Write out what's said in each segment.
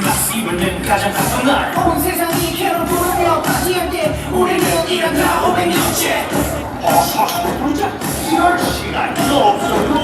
크리스마스 이브는 가장 바쁜 날. 온 세상이 캐롤 부르며 파티할 때 우리는 일한다 500년째 어서 부르자. 이럴 시간이 없어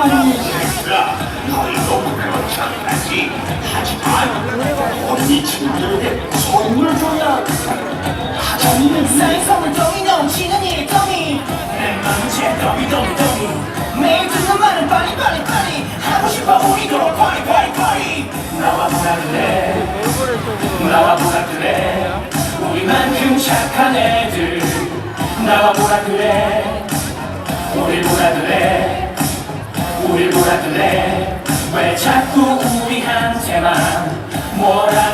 크리스마스 아니 얘들아 너희도 물론 장난지 하지만 어린이 친구들에게 선물을 줘야 하자니 나의 선물 덩이 넘치는 일덩이 내 맘은 제덩이 덩이 덩이 매일 듣는 말은 빨리 빨리 빨리 하고 싶어 우리도 파리 파리 파리 나와 보라 그래. 나와 보라 그래 우리만큼 착한 애들 나와 보라 그래. 우리 보라 그래 보라 그래? 왜 자꾸 우리한테만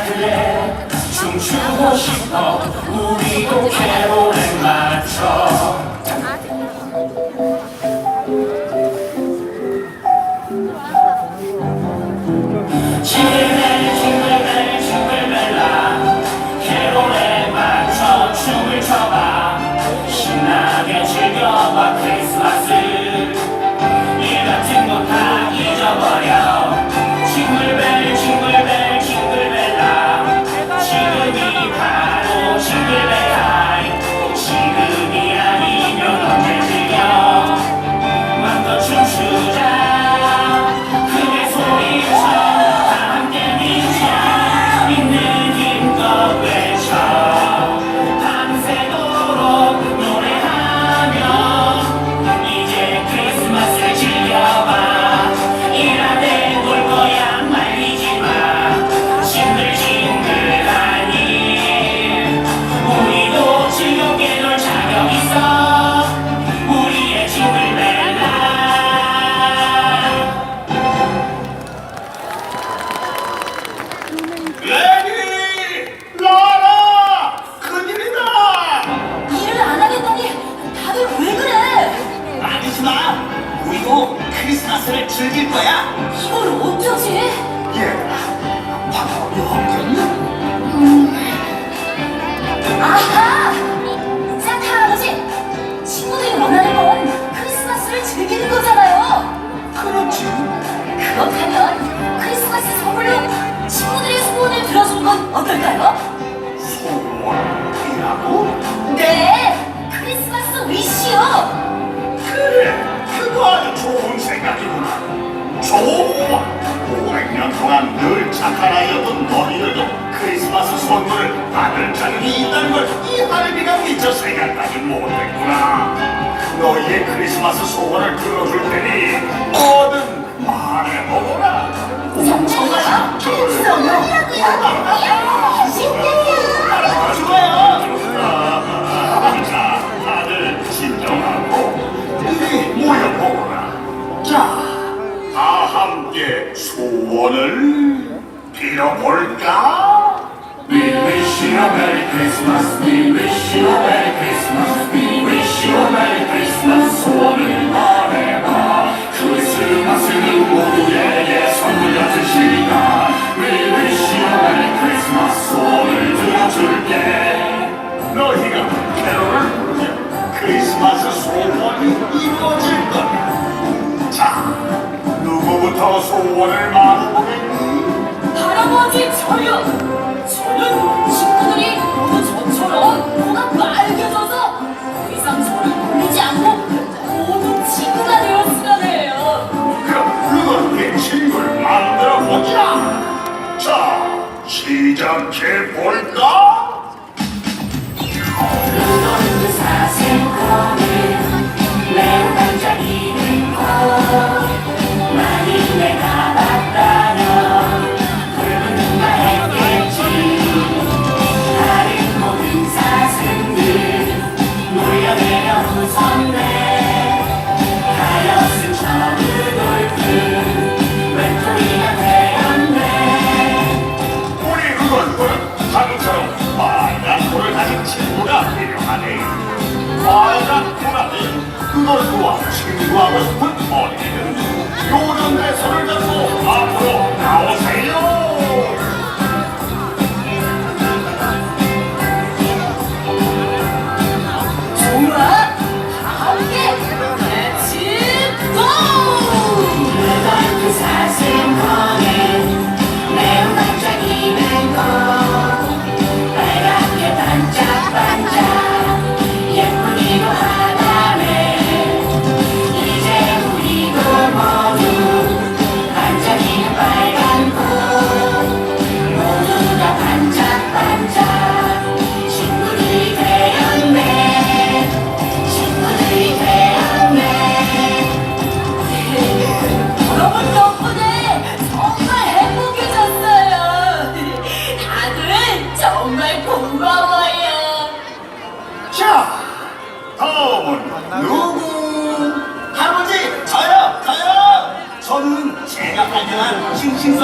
그래? 춤추고 싶어 우리도 캐롤에 맞춰 우리도 크리스마스를 즐길 거야 이걸 어쩌지? 얘들아 방법이 없겠니? 아하! 산타 할아버지! 친구들이 원하는 건 크리스마스를 즐기는 거잖아요! 그렇지 그렇다면 크리스마스 선물로 친구들의 소원을 들어주는 건 어떨까요? 소원이라고? 아이였던 너희들도 크리스마스 선물을 받을 자격이 있다는 걸 이 할비가 미처 생각하지 못했구나 너희의 크리스마스 소원을 들어줄 테니 뭐든 말해보거라? 선물이라고요? 이야! 신기해요! 좋아요 자 다들 진정하고 이리 모여보거라 자 다 함께 소원을 Peter Volka. We wish you a Merry Christmas, we wish you a Merry Christmas. 저는 식구들이 모두 저처럼 코가 빨개져서 더 이상 저를 부르지 않고 모두 친구가 되었으면 해요. 시작해 볼까? 그건 그 사실.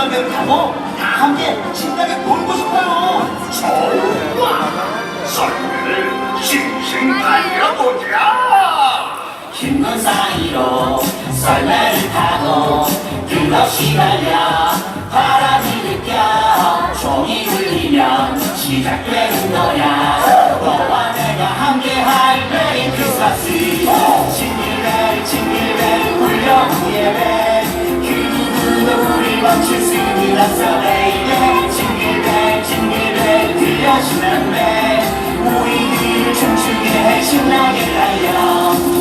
싱싱썰매를 타고 다 함께 신나게 놀고 싶어요. 좋아. 썰매를 싱싱 달려보자. 흰눈 사이로 썰매를 타고 끝없이 달려 바람이 느껴 종이 울리면 시작되는 거야. 너와 내가 함께할 메리 크리스마스. 징글벨 징글벨 울려 우예벨 신나게 달려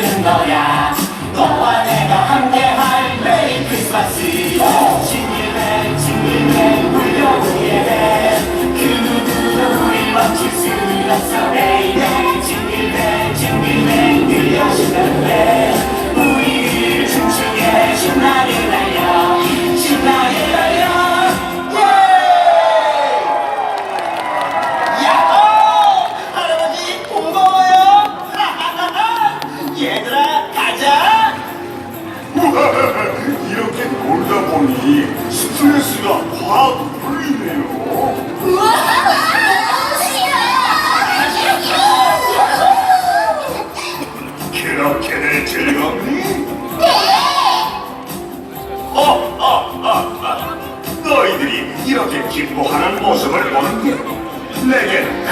되는 거야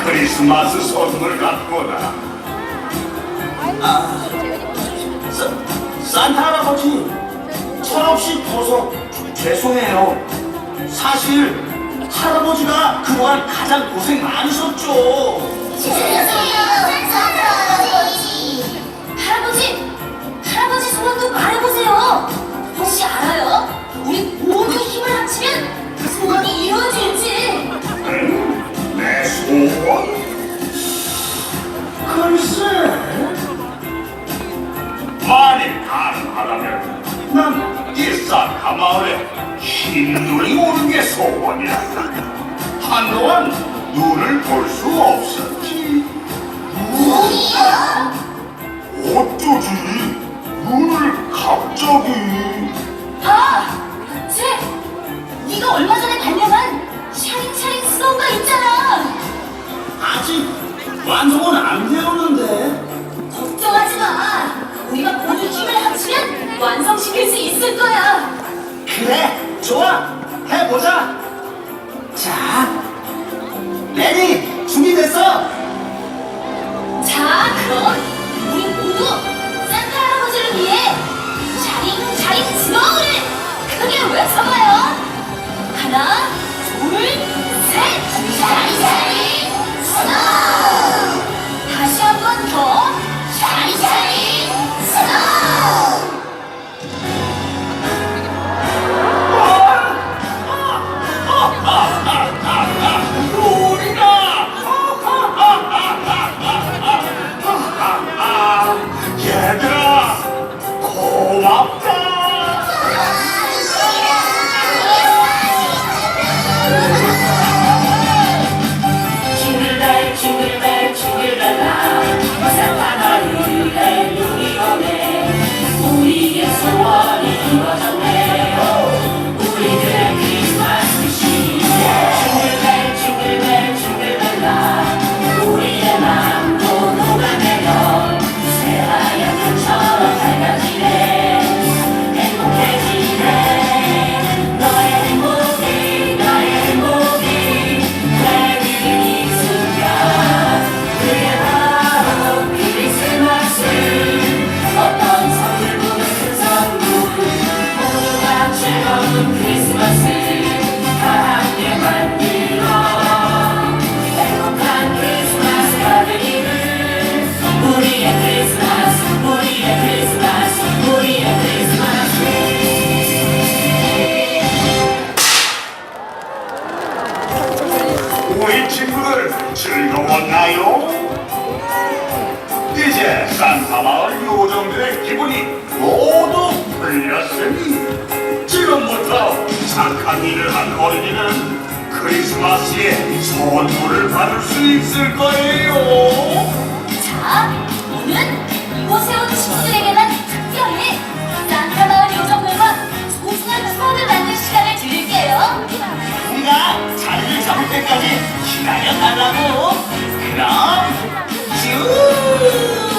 크리스마스 선물 같구나. 산타 할아버지, 철없이 둬서 죄송해요. 사실 할아버지가 그동안 가장 고생 많으셨죠. 할아버지, 할아버지 소원도 말해보세요. 혹시 알아요? 어쩌지? 눈을 갑자기. 아, 쟤, 네가 얼마 전에 발명한 샤링샤링 스노우가 있잖아. 아직 완성은 안 되었는데. 걱정하지 마. 우리가 모두 힘을 합치면 완성시킬 수 있을 거야. 그래, 좋아. 해보자. 자, 레디, 준비됐어? 자, 그럼 모두 산타 할아버지를 위해 샤링 샤링 스노우를 크게 외쳐봐요. 하나, 둘, 셋, 샤링 샤링 스노우. 일을 한 우리는 크리스마스에 선물을 받을 수 있을 거예요. 자, 오늘 이곳에 온 친구들에게만 특별히 산타 마을 요정들과 소중한 추억을 만들 시간을 드릴게요. 뭔가 자리를 잡을 때까지 기다려달라고. 그럼 쭉.